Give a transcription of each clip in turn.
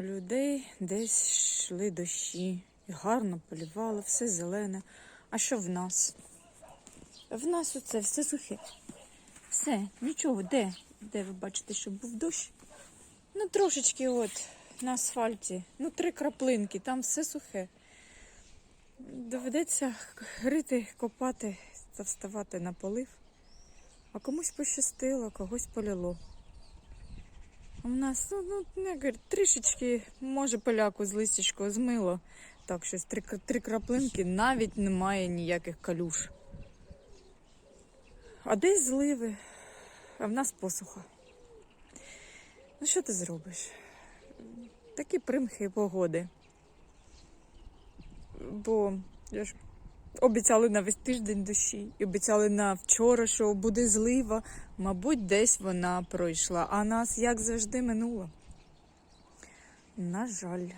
У людей десь йшли дощі, і гарно полівало, все зелене. А що в нас? В нас оце все сухе. Все, нічого, де? Де ви бачите, що був дощ? Ну, трошечки от на асфальті. Ну, три краплинки, там все сухе. Доведеться рити, копати та вставати на полив. А комусь пощастило, когось поляло. У нас, ну, ну не говорю, трішечки, може, поляку з листячкою змило. Так, щось три, три краплинки, навіть немає ніяких калюш. А десь зливи, а в нас посуха. Ну, що ти зробиш? Такі примхи погоди. Бо я ж обіцяли на весь тиждень дощі, і обіцяли на вчора, що буде злива. Мабуть, десь вона пройшла, а нас, як завжди, минуло. На жаль.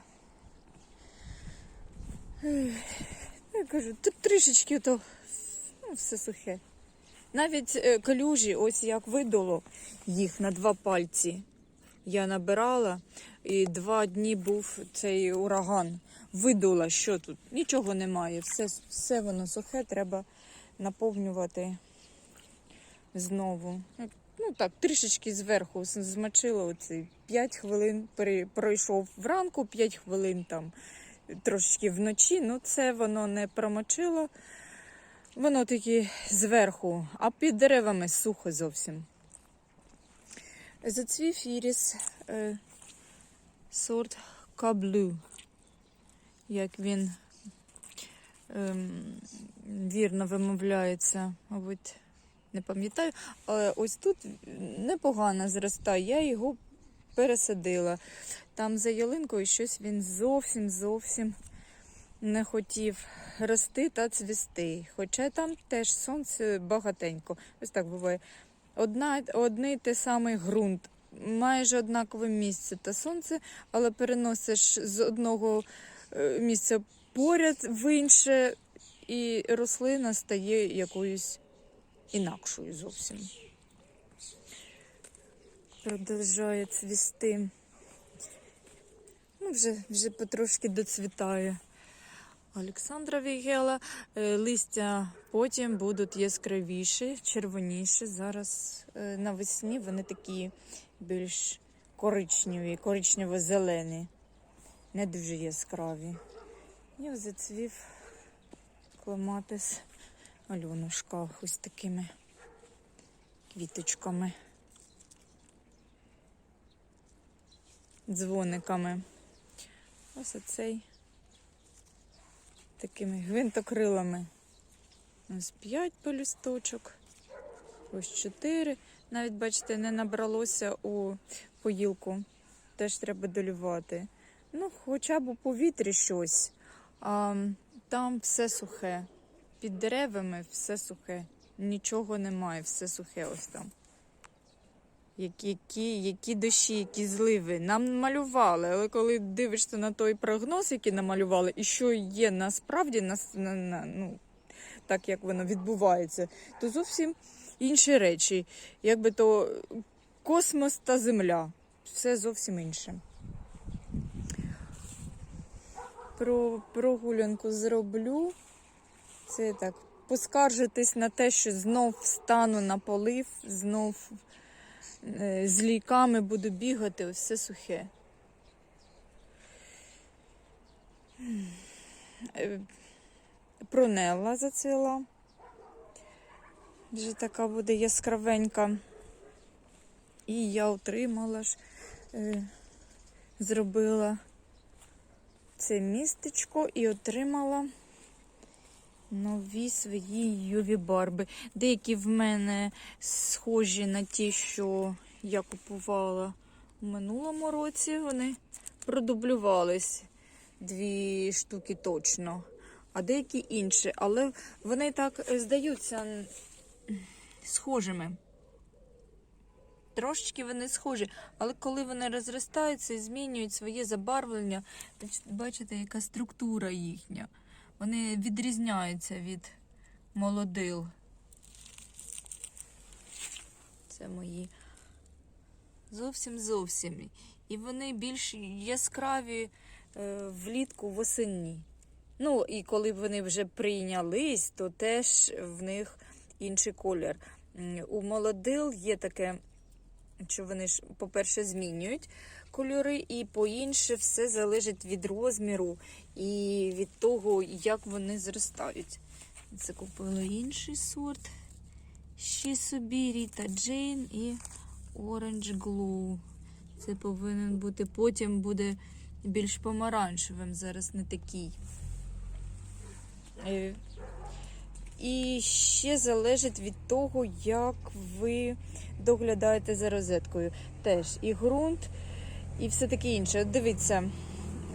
Я кажу, тут трішечки то ну, все сухе. Навіть е, калюжі, ось як видало їх на два пальці. Я набирала, і два дні був цей ураган. Видула, що тут. Нічого немає. Все, все воно сухе, треба наповнювати знову. Ну так, трішечки зверху змочила оці 5 хвилин пройшов вранку, 5 хвилин там трошечки вночі. Ну, це воно не промочило. Воно таки зверху, а під деревами сухо зовсім. Зацвів іріс е, сорт каблю, як він ем, вірно вимовляється, мабуть, не пам'ятаю. Але ось тут непогано зростає, я його пересадила. Там за ялинкою щось він зовсім зовсім не хотів рости та цвісти. Хоча там теж сонце багатенько. Ось так буває. Одна, одний те самий ґрунт, майже однакове місце та сонце, але переносиш з одного е, місця поряд в інше, і рослина стає якоюсь інакшою зовсім. Продовжує цвісти. Ну, вже, вже потрошки доцвітає. Олександра Вігела. Е, Листя потім будуть яскравіші, червоніші. Зараз е, навесні вони такі більш коричневі, коричнево-зелені, не дуже яскраві. І зацвів кламатис Альонушка ось такими квіточками, дзвониками. Ось оцей такими гвинтокрилами. Ось 5 полісточок, ось 4. Навіть, бачите, не набралося у поїлку. Теж треба долювати. Ну, хоча б у повітрі щось. А там все сухе. Під деревами все сухе. Нічого немає, все сухе ось там. Які, які, які дощі, які зливи. Нам малювали, але коли дивишся на той прогноз, який намалювали, і що є насправді на, на, на, ну, так як воно відбувається, то зовсім інші речі. Якби то космос та земля. Все зовсім інше. Про прогулянку зроблю. Це так. Поскаржитись на те, що знов встану на полив, знов е, з лійками буду бігати, все сухе. Е, Пронелла зацвіла. Вже така буде яскравенька. І я отримала ж, е, зробила це містечко і отримала нові свої юві барби. Деякі в мене схожі на ті, що я купувала у минулому році. Вони продублювались дві штуки точно, а деякі інші. Але вони так е, здаються схожими. Трошечки вони схожі, але коли вони розростаються і змінюють своє забарвлення, бач- бачите, яка структура їхня. Вони відрізняються від молодил. Це мої зовсім зовсім і вони більш яскраві е, влітку восені. Ну, і коли вони вже прийнялись, то теж в них інший колір. У молодил є таке, що вони ж, по-перше, змінюють кольори, і по-інше, все залежить від розміру і від того, як вони зростають. Це купили інший сорт. Ще собі Ріта Джейн і Orange Glow. Це повинен бути, потім буде більш помаранчевим, зараз не такий. Е, І ще залежить від того, як ви доглядаєте за розеткою. Теж і ґрунт, і все таке інше. От Дивіться,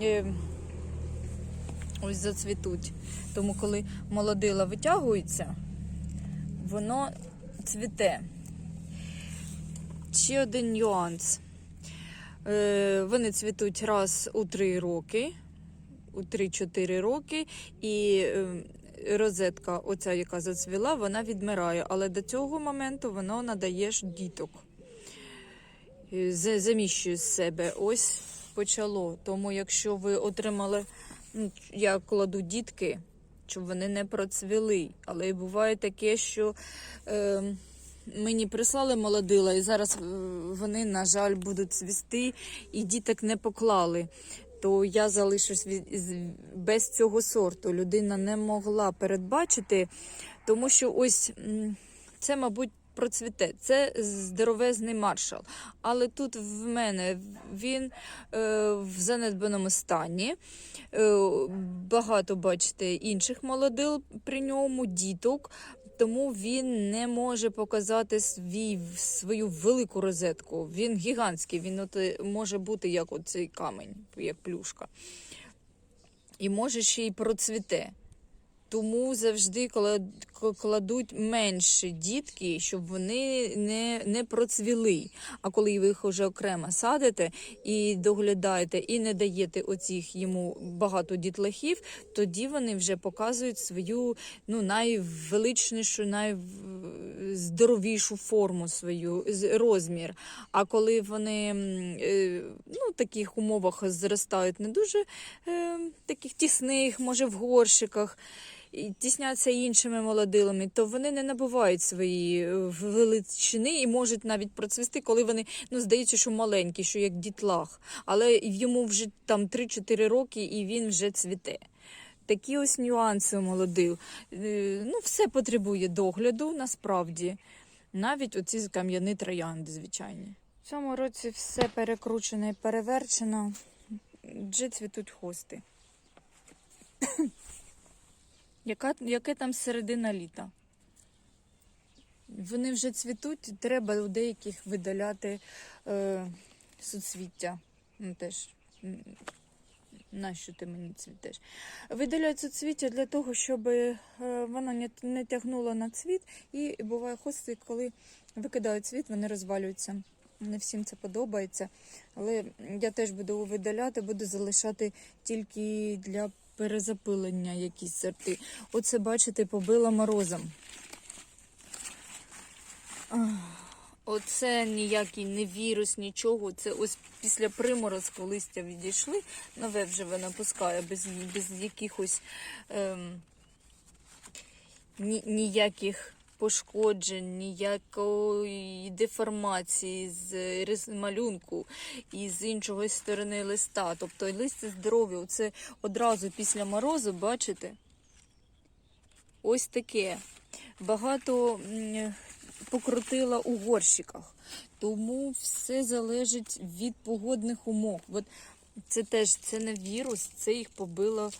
е, ось зацвітуть. Тому, коли молодила витягується, воно цвіте. Ще один нюанс. Е, Вони цвітуть раз у 3 роки, у 3-4 роки, і е, розетка, оця, яка зацвіла, вона відмирає. Але до цього моменту воно надає ж діток. Е, за- Заміщує з себе. Ось почало. Тому, якщо ви отримали, ну, я кладу дітки, щоб вони не процвіли. Але буває таке, що. Е, Мені прислали молодила, і зараз е, вони, на жаль, будуть цвісти, і діток не поклали. То я залишусь без цього сорту. Людина не могла передбачити, тому що ось це, мабуть, процвіте. Це здоровезний маршал. Але тут в мене він е, в занедбаному стані. Е, багато, бачите, інших молодил при ньому, діток тому він не може показати свій, свою велику розетку. Він гігантський, він от, е, може бути як оцей камень, як плюшка. І може ще й процвіте. Тому завжди кла- к- кладуть менше дітки, щоб вони не, не процвіли. А коли ви їх вже окремо садите і доглядаєте, і не даєте оцих йому багато дітлахів, тоді вони вже показують свою ну, найвеличнішу, найздоровішу форму свою, розмір. А коли вони е, ну, в таких умовах зростають не дуже е, таких тісних, може в горщиках, тісняться іншими молодилами, то вони не набувають свої е, величини і можуть навіть процвісти, коли вони ну здається, що маленькі, що як дітлах, але йому вже там 3-4 роки і він вже цвіте. Такі ось нюанси у молодил. Е, Ну, все потребує догляду насправді. Навіть оці кам'яні троянди, звичайні. В цьому році все перекручено і переверчено. Вже цвітуть хости. Яка, яке там середина літа? Вони вже цвітуть, треба у деяких видаляти е, суцвіття. Ну, теж, нащо ти мені цвітеш? Видаляють суцвіття для того, щоб е, воно не, не тягнуло на цвіт. І буває хости, коли викидають цвіт, вони розвалюються. Не всім це подобається. Але я теж буду видаляти, буду залишати тільки для перезапилення якісь сорти. Оце, бачите, побила морозом. Оце ніякий не вірус, нічого. Це ось після приморозку листя відійшли. Нове вже вона пускає без, без якихось ем, ні, ніяких пошкоджень, ніякої деформації з малюнку і з іншої сторони листа. Тобто листя здорові. Оце одразу після морозу, бачите? Ось таке. Багато покрутила у горщиках. Тому все залежить від погодних умов. От це теж це не вірус, це їх побило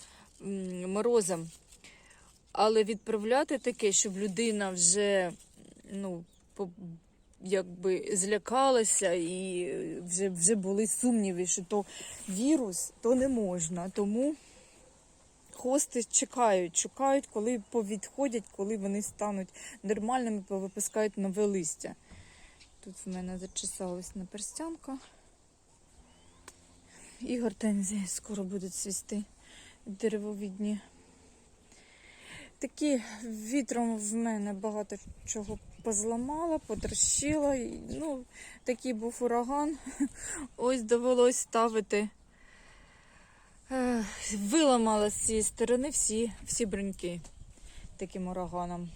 морозом. Але відправляти таке, щоб людина вже ну, по- якби злякалася і вже, вже були сумніви, що то вірус, то не можна. Тому хости чекають, чекають, коли повідходять, коли вони стануть нормальними, повипускають нове листя. Тут в мене зачесалась наперстянка. І гортензії скоро будуть цвісти деревовідні. Такі вітром в мене багато чого позламала, потрощила. Ну, такий був ураган. Ось довелось ставити. Е, Виламала з цієї сторони всі, всі бруньки таким ураганом.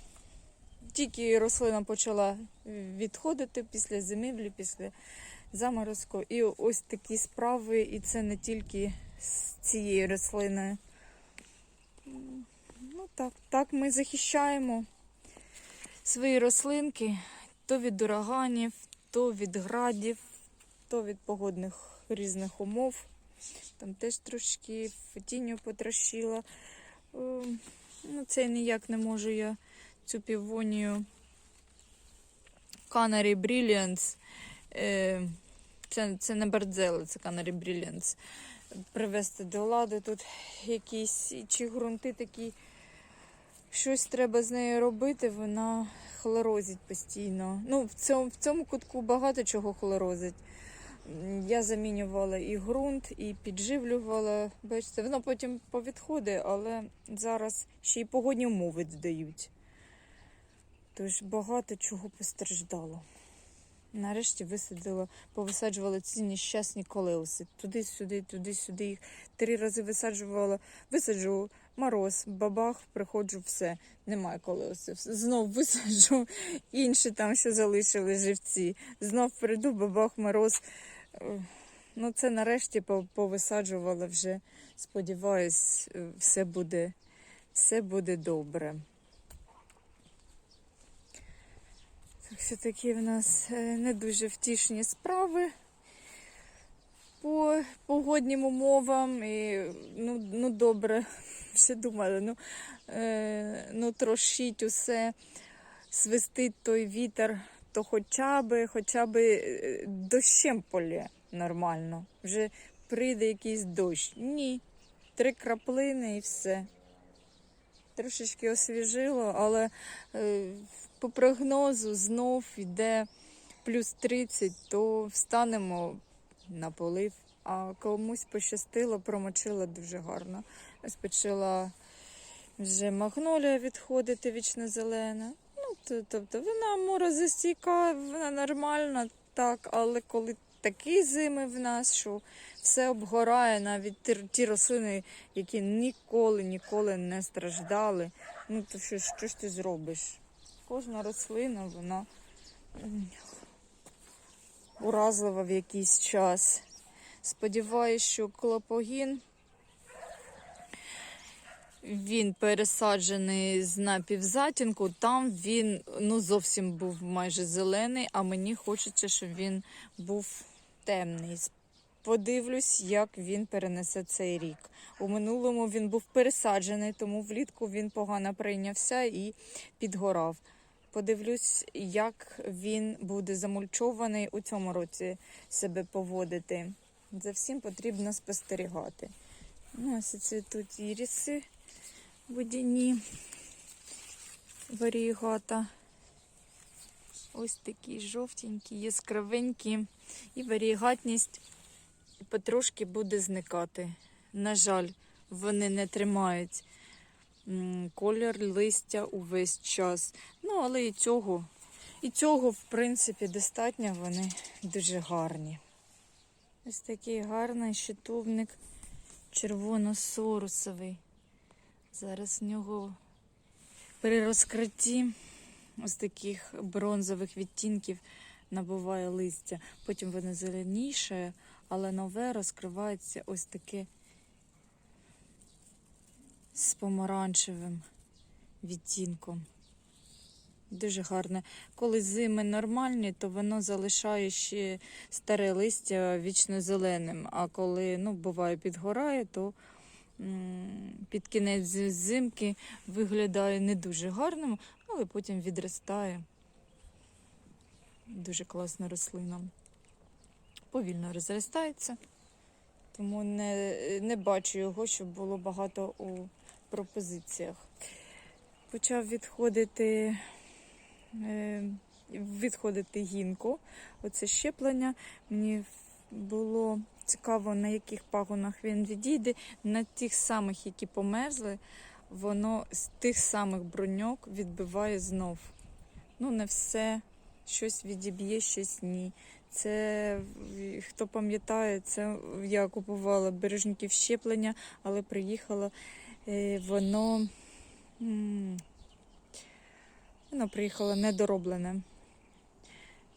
Тільки рослина почала відходити після зимівлі, після заморозку. І ось такі справи, і це не тільки з цією рослиною. Так, так ми захищаємо свої рослинки то від ураганів, то від градів, то від погодних різних умов. Там теж трошки тінню потрощила. Ем, Ну, це ніяк не можу я цю півонію Canary Brilliance. Е, Це, це не Бердзела, це Canary Brilliance. Привести до ладу тут якісь чи ґрунти такі. Щось треба з нею робити, вона хлорозить постійно. Ну, в цьому, в цьому кутку багато чого хлорозить. Я замінювала і ґрунт, і підживлювала. Бачите, воно потім повідходить, але зараз ще й погодні умови додають. Тож багато чого постраждало. Нарешті висадила, повисаджувала ці нещасні колеуси. Туди-сюди, туди-сюди. Їх три рази висаджувала, висаджу мороз, бабах, приходжу, все, немає коли колеусів. Знов висаджу інші там, що залишили живці. Знов прийду, бабах, мороз. Е, Ну, це нарешті повисаджувала вже. Сподіваюсь, е, все буде, все буде добре. Так що такі в нас е, не дуже втішні справи по погоднім умовам. І, ну, ну добре, все думали, ну, е, ну трошить усе, свистить той вітер, то хоча би, хоча би е, дощем полє нормально. Вже прийде якийсь дощ. Ні. Три краплини і все. Трошечки освіжило, але е, по прогнозу знов йде плюс 30, то встанемо на полив. А комусь пощастило, промочила дуже гарно. Ось почала вже магнолія відходити вічно-зелена. Ну, тобто вона морозостійка, вона нормальна, так, але коли такі зими в нас, що все обгорає, навіть ті, ті рослини, які ніколи, ніколи не страждали. Ну то що, що ж ти зробиш? Кожна рослина, вона уразлива в якийсь час. Сподіваюсь, що клопогін він пересаджений з напівзатінку, там він ну, зовсім був майже зелений, а мені хочеться, щоб він був темний. Подивлюсь, як він перенесе цей рік. У минулому він був пересаджений, тому влітку він погано прийнявся і підгорав. Подивлюсь, як він буде замульчований у цьому році себе поводити. За всім потрібно спостерігати. Ну, ось цвітуть іріси водяні варігата. Ось такі жовтенькі, яскравенькі. І варігатність потрошки буде зникати. На жаль, вони не тримають колір листя увесь час. Ну, але і цього, і цього, в принципі, достатньо. Вони дуже гарні. Ось такий гарний щитовник червоно-сорусовий. Зараз в нього при розкритті ось таких бронзових відтінків набуває листя. Потім воно зеленіше, але нове розкривається ось таке з помаранчевим відтінком. Дуже гарне. Коли зими нормальні, то воно залишає ще старе листя вічно зеленим. А коли ну, буває підгорає, то під кінець зимки виглядає не дуже гарним, але потім відростає. Дуже класна рослина. Повільно розростається, тому не, не бачу його, щоб було багато у пропозиціях. Почав відходити, е, відходити гінко. Оце щеплення. Мені було цікаво, на яких пагонах він відійде. На тих самих, які померзли, воно з тих самих броньок відбиває знов. Ну, не все. Щось відіб'є, щось ні. Це хто пам'ятає, це я купувала бережників щеплення, але приїхало е, воно. Воно приїхало недороблене.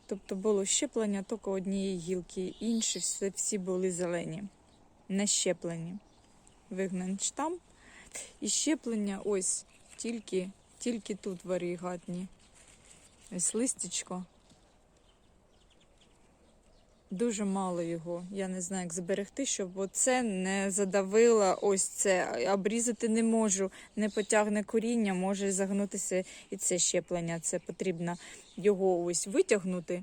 Тобто було щеплення тільки однієї гілки, інші всі, всі були зелені, не щеплені. Вигнан штамп. І щеплення ось тільки, тільки тут варігатні. Ось листячко. Дуже мало його. Я не знаю, як зберегти, щоб оце не задавило ось це. Обрізати не можу, не потягне коріння, може загнутися і це щеплення. Це потрібно його ось витягнути.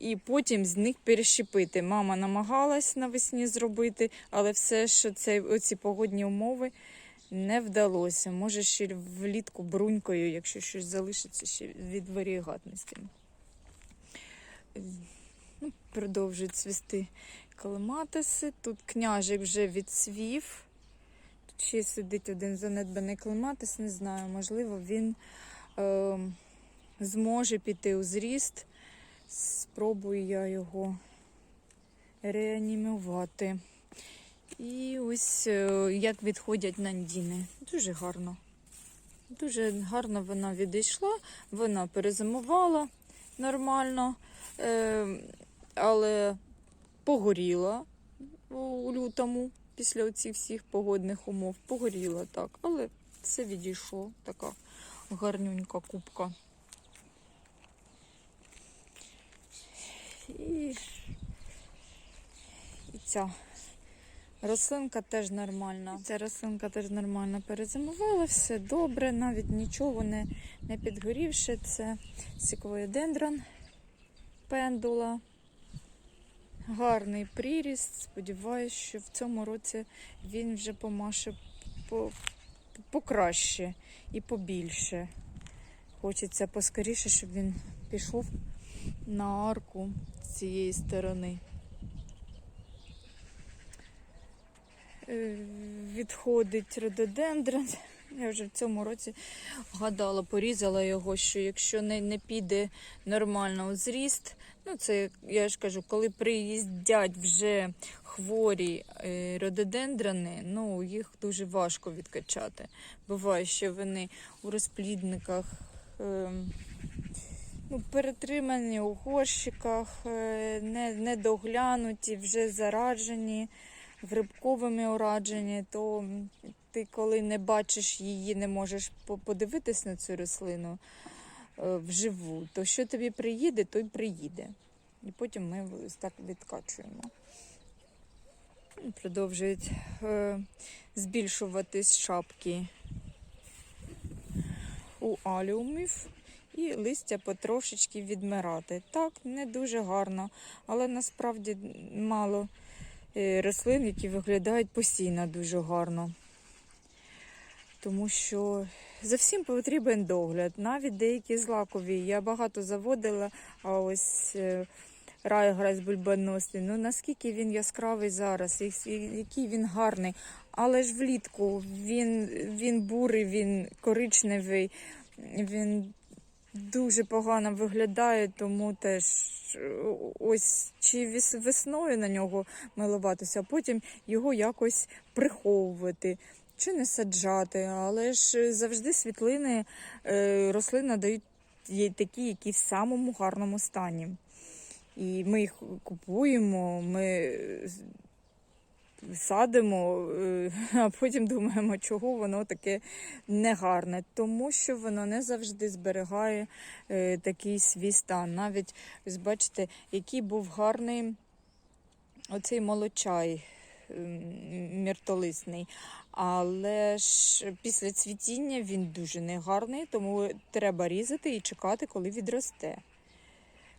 І потім з них перещепити. Мама намагалась навесні зробити, але все ж це, оці погодні умови не вдалося. Може, ще влітку брунькою, якщо щось залишиться ще від варігатності. Продовжують цвісти калематиси. Тут княжик вже відцвів. Тут ще сидить один занедбаний калематис, не знаю, можливо, він е, зможе піти у зріст. Спробую я його реанімувати. І ось е, як відходять нандіни. Дуже гарно. Дуже гарно вона відійшла, вона перезимувала нормально, е, але погоріла у лютому після оцих всіх погодних умов. Погоріла так, але все відійшло. Така гарнюнька кубка. І, і ця рослинка теж нормальна. Ця рослинка теж нормально перезимувала, все добре, навіть нічого не, не підгорівше. Це секвоєдендрон пендула. Гарний приріст. Сподіваюсь, що в цьому році він вже помаше по, покраще і побільше. Хочеться поскоріше, щоб він пішов на арку з цієї сторони. Е, Відходить рододендрон. Я вже в цьому році гадала, порізала його, що якщо не, не піде нормально у зріст, ну це я ж кажу, коли приїздять вже хворі е, рододендрони, ну їх дуже важко відкачати. Буває, що вони у розплідниках. Е, Ну, перетримані у горщиках, е, не, недоглянуті, вже зараджені, грибковими ураджені, то ти, коли не бачиш її, не можеш по- подивитись на цю рослину вживу, то що тобі приїде, то й приїде. І потім ми так відкачуємо. Ну, Продовжують е, збільшуватись шапки у аліумів і листя потрошечки відмирати. Так, не дуже гарно, але насправді мало е, рослин, які виглядають постійно дуже гарно. Тому що за всім потрібен догляд. Навіть деякі злакові. Я багато заводила, а ось е, райграс бульбоносний. Ну наскільки він яскравий зараз, який він гарний. Але ж влітку він, він бурий, він коричневий, він дуже погано виглядає, тому теж е, ось чи весною на нього милуватися, а потім його якось приховувати. Чи не саджати, але ж завжди світлини е, рослин дають такі, які в самому гарному стані. І ми їх купуємо, ми е, садимо, е, а потім думаємо, чого воно таке негарне. Тому що воно не завжди зберігає е, такий свій стан. Навіть бачите, який був гарний оцей молочай міртолисний. Але ж після цвітіння він дуже негарний, тому треба різати і чекати, коли відросте.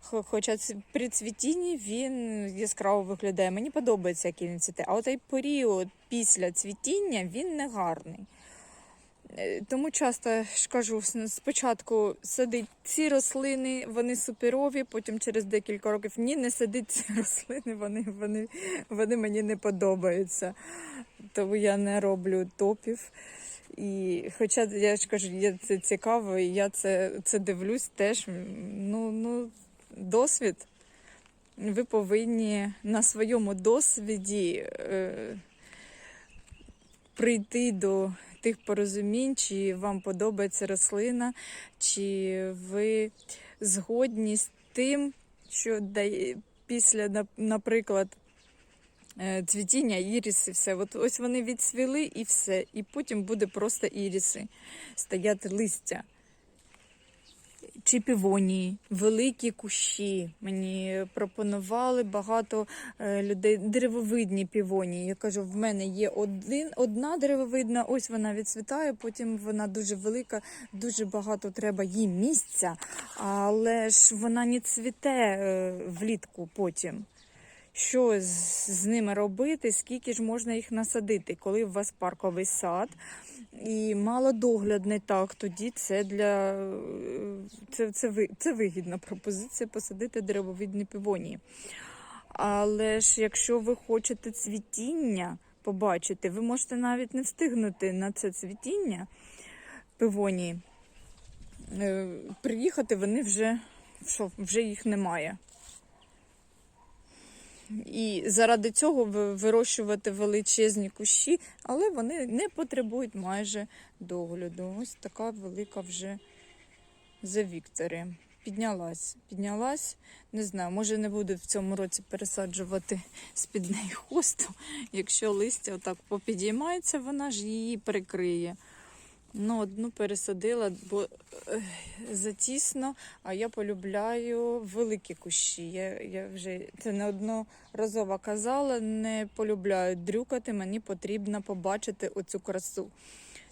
Хоча при цвітінні він яскраво виглядає. Мені подобається, як він цвіте. А оцей період після цвітіння він не гарний. Е, Тому часто ж кажу, спочатку садить ці рослини, вони суперові, потім через декілька років ні, не садить ці рослини, вони, вони, вони мені не подобаються. Тому я не роблю топів. І хоча я ж кажу, я це цікаво, і я це, це дивлюсь теж. Ну, ну, досвід. Ви повинні на своєму досвіді е, прийти до тих порозумінь, чи вам подобається рослина, чи ви згодні з тим, що дає після, наприклад, е, цвітіння іріси, все. От ось вони відсвіли і все. І потім буде просто іріси, стояти листя. Чи півонії, великі кущі. Мені пропонували багато е, людей деревовидні півонії. Я кажу, в мене є один, одна деревовидна, ось вона відцвітає, потім вона дуже велика, дуже багато треба їй місця, але ж вона не цвіте е, влітку потім. Що з, ними робити? Скільки ж можна їх насадити, коли у вас парковий сад? і малодоглядний так, тоді це для це, це, це вигідна пропозиція посадити деревовидні півонії. Але ж якщо ви хочете цвітіння побачити, ви можете навіть не встигнути на це цвітіння півонії. Е, Приїхати вони вже, що, вже їх немає. І заради цього вирощувати величезні кущі, але вони не потребують майже догляду. Ось така велика вже за Вікторі. Піднялась, піднялась. Не знаю, може не буду в цьому році пересаджувати з-під неї хосту. Якщо листя отак попідіймається, вона ж її прикриє. Ну, одну пересадила, бо затісно, а я полюбляю великі кущі. Я, я вже це неодноразово казала, не полюбляю дрюкати, мені потрібно побачити оцю красу.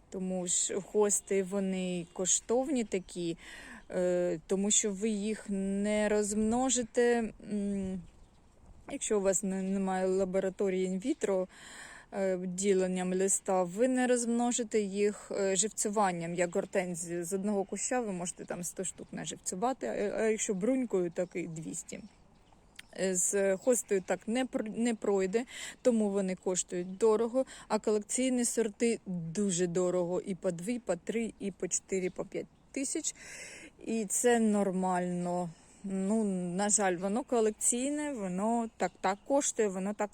Тому ж хости вони коштовні такі, е, тому що ви їх не розмножите. Якщо у вас немає лабораторії інвітро, діленням листа, ви не розмножите їх е, живцюванням, як гортензію. З одного куща ви можете там 100 штук наживцювати, а а якщо брунькою, так і 200. Е, З хостою так не пройде, тому вони коштують дорого, а колекційні сорти дуже дорого. І по 2, по 3, і по 4, по 5 тисяч. І це нормально. Ну, на жаль, воно колекційне, воно так так коштує, воно так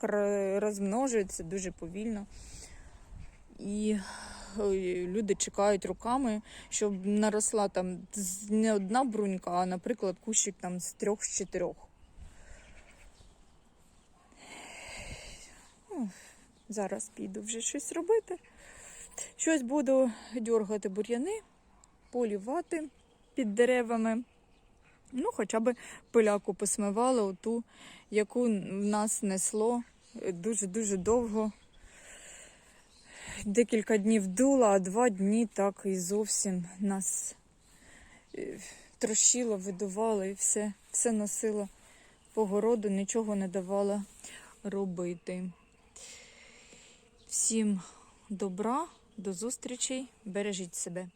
розмножується дуже повільно. І люди чекають руками, щоб наросла там не одна брунька, а, наприклад, кущик там з трьох з чотирьох. Ну, Зараз піду вже щось робити. Щось буду дергати бур'яни, полівати під деревами. Ну, хоча б пиляку посмивала, оту, яку в нас несло дуже-дуже довго. Декілька днів дула, а два дні так і зовсім нас е, трощило, видувало і все, все носило по городу, нічого не давало робити. Всім добра, до зустрічей, бережіть себе.